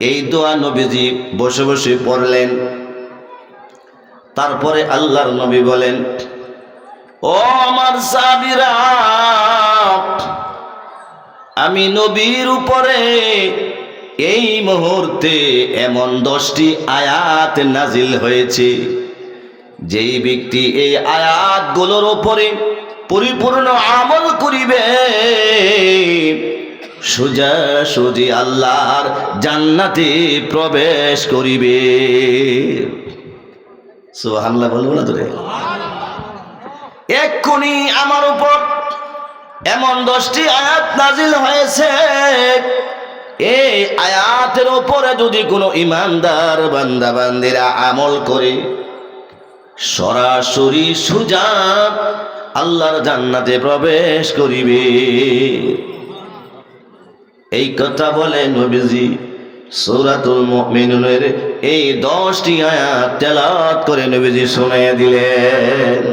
এই দোয়া নবীজি বসে বসে পড়লেন। তারপরে আল্লাহর নবী বলেন, ও আমার সাবিরা আমি নবীর উপরে এই মুহূর্তে এমন দশটি আয়াত নাজিল হয়েছে, যেই ব্যক্তি এই আয়াতগুলোর উপরে পরিপূর্ণ আমল করিবে। সোজা সুজি আল্লাহর জান্নাতে প্রবেশ করিবে। সুবহানাল্লাহ বলব না তোরে এক্ষুনি আমার উপর এমন দশটি আয়াত নাজিল হয়েছে। এই আয়াতের উপরে যদি কোনো ইমানদার বান্দা বান্দিরা আমল করে, সরাসরি সুজা আল্লাহর জান্নাতে প্রবেশ করিবে। এই কথা বলে নবীজি সূরাতুল মুমিনুনের এই দশটি আয়াত তেলাওয়াত করে নবীজি শুনিয়ে দিলেন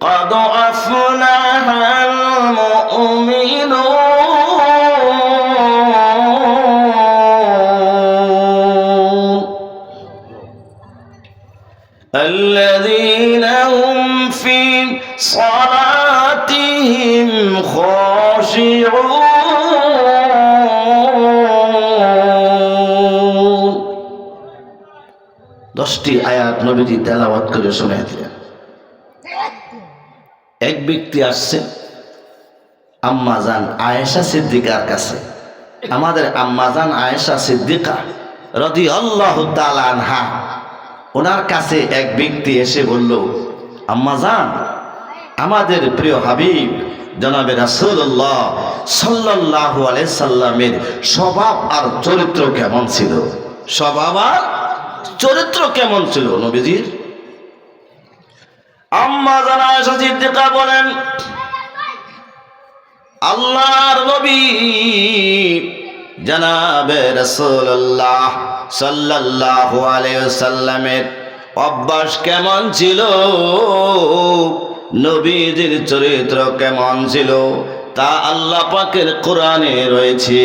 قد أفلح المؤمنون الذين هم في صلاتهم خاشعون দশটি আয়াত নবীজি তেলাওয়াত করে শুনে দিলেন। এক ব্যক্তি আসছে আম্মাজান আয়েশা সিদ্দিকার কাছে। আমাদের আম্মাজান আয়েশা সিদ্দিকা রদি আল্লাহ আনহা, ওনার কাছে এক ব্যক্তি এসে বলল আম্মাজান আমাদের প্রিয় হাবিব জনাবে রাসূলুল্লাহ সাল্লাল্লাহু আলাইহি সাল্লামের স্বভাব আর চরিত্র কেমন ছিল? স্বভাব আর চরিত্র কেমন ছিল নবীজির? আম্মা জানা সিদ্দিকা বলেন, আল্লাহর নবী জানাবে রাসূলুল্লাহ সাল্লাল্লাহু আলাইহি সাল্লামের অভ্যাস কেমন ছিল? নবীজির চরিত্র কেমন ছিল তা আল্লাহ পাকের কোরআনে রয়েছে।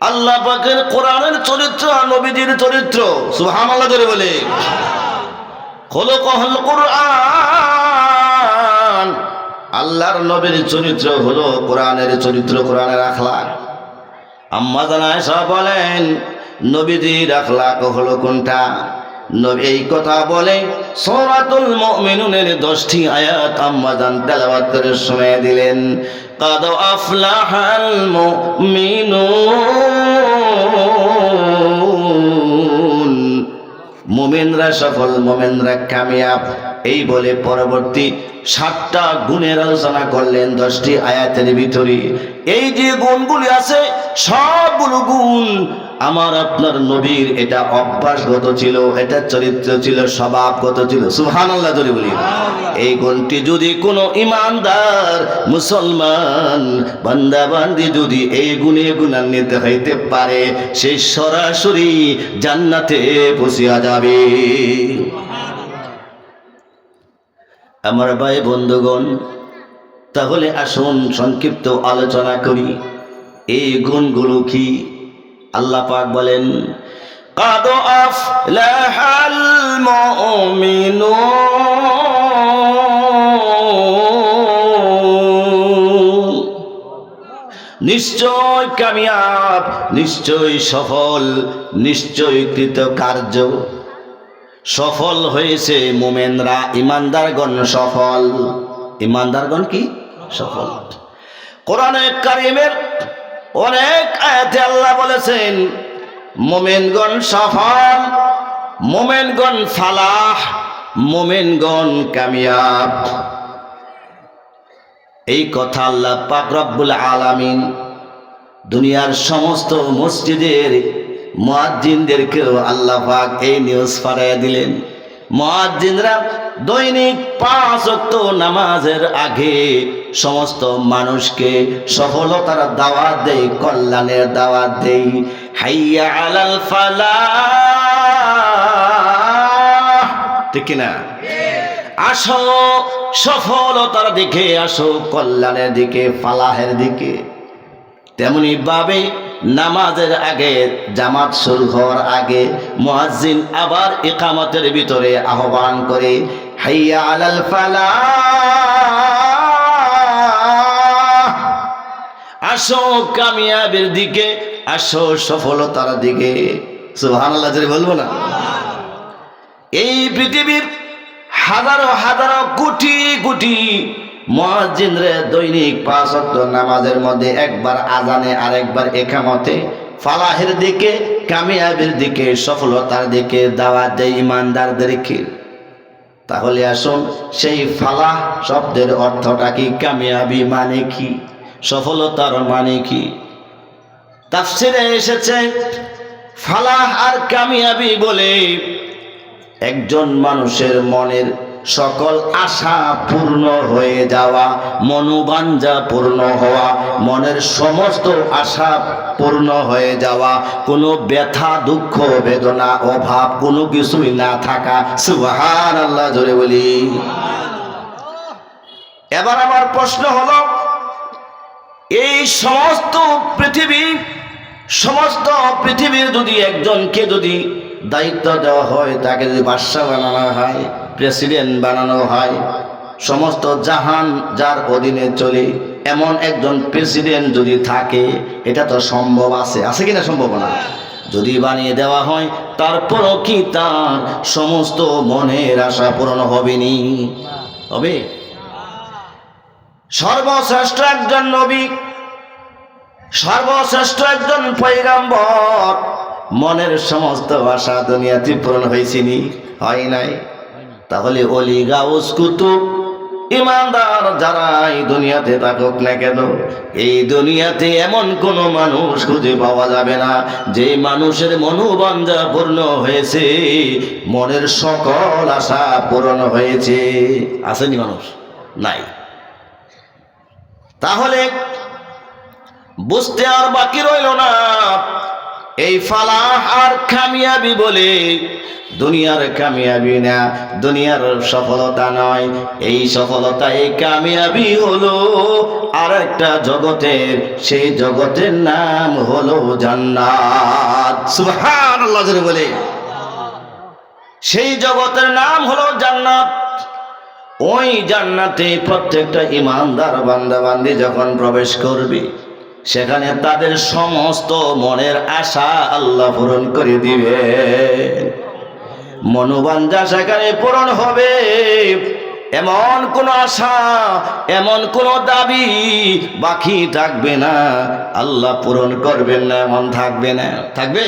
আল্লাহ পাকের কোরআনের চরিত্র আর নবীজির চরিত্র, সুবহানাল্লাহ করে বলে। খোলকহল কোরআন। আল্লাহর নবীর চরিত্র হলো কোরআনের চরিত্র, কোরআনের আখলাক। আম্মা বলেন, নবীজির আখলাক হলো কোনটা? এই কথা বলে সূরাতুল মুমিনুনের 10টি আয়াত আম্মা জান তেলাওয়াত করে দিলেন। কাদ আফলাহাল মুমিনুন। মোমেনরা সফল, মোমেনরা কামিয়াব। এই বলে পরবর্তী সাতটা গুণের আলোচনা করলেন দশটি আয়াতের ভিতরে। এই যে গুণগুলি আছে, সবগুলো গুণ আমার আপনার নবীর এটা অভ্যাসগত ছিল, এটা চরিত্র ছিল স্বভাবগত ছিল। সুহান আল্লাহ যদি বলি। এই গুণটি যদি কোনো ইমানদার, মুসলমান বান্দা বান্দি যদি এই গুণে গুণান্বিত হইতে পারে, সে সরাসরি জান্নাতে বসিয়া যাবে। আমার ভাই বন্ধুগণ, তাহলে আসুন সংক্ষিপ্ত আলোচনা করি। এই গুণগুলো কি? আল্লাহ পাক বলেন قد أفلح المؤمنون নিশ্চয় কামিয়াব নিশ্চয় সফল নিশ্চয় কৃতকার্য সফল হয়েছে মোমেনরা ইমানদারগণ সফল ইমানদারগণ কি সফল কোরআনে কারিমের অনেক আয়াতে আল্লাহ বলেছেন, মোমেনগণ সফল, মোমেনগণ ফালাহ, মোমেনগণ কামিয়াব। এই কথা আল্লাহ পাক রব্বুল আলামিন দুনিয়ার সমস্ত মসজিদের মুয়াজ্জিনদেরকেও আল্লাহ পাক এই নিউজ পাঠিয়ে দিলেন। মুয়াজ্জিনরা দৈনিক পাঁচ ওয়াক্ত নামাজের আগে সমস্ত মানুষকে সফলতার দাওয়াত দেয় কল্যাণের দাওয়াত দেয় হাইয়া আলাল ফালাহ। ঠিক না আসো সফলতার দিকে, আসো কল্যাণের দিকে, ফালাহের দিকে। তেমনি ভাবে নামাজের আগে, জামাত শুরু হওয়ার আগে মুয়াজ্জিন আবার ইকামতের ভিতরে আহ্বান করে, হাইয়া আলাল ফালা আসো কামিয়াবের দিকে, আসো সফলতার দিকে। সুবহানাল্লাহ, জোরে বলব না? এই পৃথিবীর হাজারো হাজারো কোটি কোটি মহাজিনরে দৈনিক পাঁচ নামাজের মধ্যে একবার আজানে আর একবার একামতে, ফালাহের দিকে, কামিয়াবির দিকে, সফলতার দিকে দাওয়াত দেয় ইমানদারদেরকে। তাহলে আসুন, সেই ফালাহ শব্দের অর্থটা কি? কামিয়াবি মানে কি? সফলতার মানে কি? তাফসিরে এসেছে, ফালাহ আর কামিয়াবি বলে একজন মানুষের মনের সকল আশা পূর্ণ হয়ে যাওয়া মনোবাঞ্জা পূর্ণ হওয়া, মনের সমস্ত আশা পূর্ণ হয়ে যাওয়া, কোনো ব্যথা, দুঃখ, বেদনা, অভাব, কোনো কিছুই না থাকা। সুবহান আল্লাহ জোরে বলি। এবার আমার প্রশ্ন হলো, এই সমস্ত পৃথিবী, সমস্ত পৃথিবীর যদি একজনকে যদি দায়িত্ব দেওয়া হয়, তাকে যদি বাদশাহ বানানো হয় প্রেসিডেন্ট বানানো হয়। সমস্ত জাহান যার অধীনে চলে, এমন একজন প্রেসিডেন্ট যদি থাকে, এটা তো সম্ভব আছে। আছে কিনা সম্ভাবনা? যদি বানিয়ে দেওয়া হয়, তারপরও কি তার সমস্ত মনের আশা পূরণ হবে নি হবে? সর্বশ্রেষ্ঠ একজন নবী, সর্বশ্রেষ্ঠ একজন পৈগাম্বর মনের সমস্ত আশা দুনিয়াতে পূরণ হয়েছিনি হয় নাই? তাহলে অলি গাউস কুতুব, ইমানদার যারা এই দুনিয়াতে থাকুক না কেন, এই দুনিয়াতে এমন কোন মানুষ খুঁজে পাওয়া যাবে না, যে মানুষের মনোবাঞ্জা পূর্ণ হয়েছে, মনের সকল আশা পূরণ হয়েছে। আসেনি মানুষ? নাই। তাহলে বুঝতে আর বাকি রইল না, এই ফালাহ আর খামিয়াবি বলে দুনিয়ার কামিয়াবি না, দুনিয়ার সফলতা নয়। এই সফলতা এই কামিয়াবি হলো আর একটা জগতের, সেই জগতের নাম হলো জান্নাত। সুবহানাল্লাহ বলে। সেই জগতের নাম হলো জান্নাত। ওই জান্নাতে প্রত্যেকটা ইমানদার বান্দা বান্দি যখন প্রবেশ করবে, সেখানে তাদের সমস্ত মনের আশা আল্লাহ পূরণ করে দিবে। মনোবাঞ্জা সেখানে পূরণ হবে। এমন কোন আশা, এমন কোন দাবি বাকি থাকবে না। আল্লাহ পূরণ করবেন না, এমন থাকবে না। থাকবে?